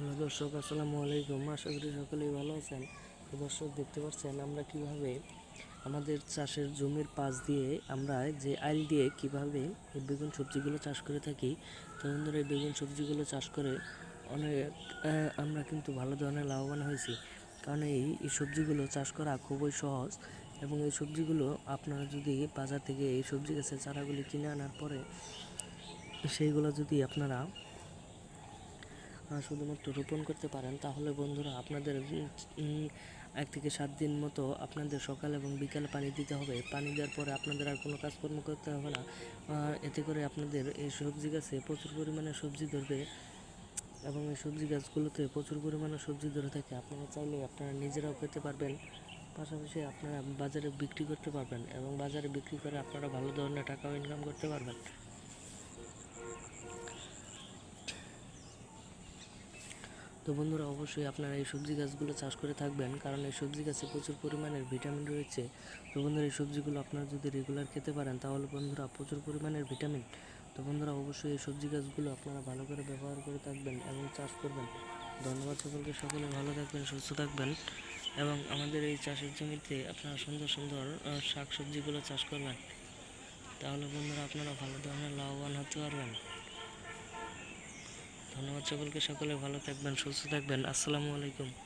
দর্শক, আসসালামু আলাইকুম। আশা করি সকলেই ভালো আছেন। তো দর্শক, দেখতে পাচ্ছেন আমরা কীভাবে আমাদের চাষের জমির পাশ দিয়ে আমরা যে আইল দিয়ে কীভাবে এই বেগুন সবজিগুলো চাষ করে থাকি, তো বন্ধুরা, এই বেগুন সবজিগুলো চাষ করে অনেক আমরা কিন্তু ভালো ধরনের লাভবান হয়েছি। কারণ এই এই সবজিগুলো চাষ করা খুবই সহজ এবং এই সবজিগুলো আপনারা যদি বাজার থেকে এই সবজি গাছের চারাগুলি কিনে আনার পরে, সেইগুলো যদি আপনারা শুধুমাত্র রোপণ করতে পারেন, তাহলে বন্ধুরা আপনাদের এক থেকে সাত দিন মতো আপনাদের সকাল এবং বিকালে পানি দিতে হবে। পানি দেওয়ার পরে আপনাদের আর কোনো কাজকর্ম করতে হবে না। এতে করে আপনাদের এই সবজি গাছে প্রচুর পরিমাণে সবজি ধরবে এবং এই সবজি গাছগুলোতে প্রচুর পরিমাণে সবজি ধরে থাকে। আপনারা চাইলে আপনারা নিজেরাও খেতে পারবেন। পাশাপাশি আপনারা বাজারে বিক্রি করতে পারবেন এবং বাজারে বিক্রি করে আপনারা ভালো ধরনের টাকাও ইনকাম করতে পারবেন। তো বন্ধুরা, অবশ্যই আপনারা এই সবজি গাছগুলো চাষ করে থাকবেন, কারণ এই সবজি গাছে প্রচুর পরিমাণের ভিটামিন রয়েছে। তো বন্ধুরা, এই সবজিগুলো আপনারা যদি রেগুলার খেতে পারেন, তাহলে বন্ধুরা প্রচুর পরিমাণের ভিটামিন। তো বন্ধুরা, অবশ্যই এই সবজি গাছগুলো আপনারা ভালো করে ব্যবহার করে থাকবেন এবং চাষ করবেন। ধন্যবাদ সকলকে, সকলে ভালো থাকবেন, সুস্থ থাকবেন এবং আমাদের এই চাষের জমিতে আপনারা সুন্দর সুন্দর শাক সবজিগুলো চাষ করবেন। তাহলে বন্ধুরা, আপনারা ভালো ধরনের লাভবান হতে পারবেন। ধন্যবাদ সকলকে। সকলে ভালো থাকবেন সুস্থ থাকবেন। আসসালামু আলাইকুম।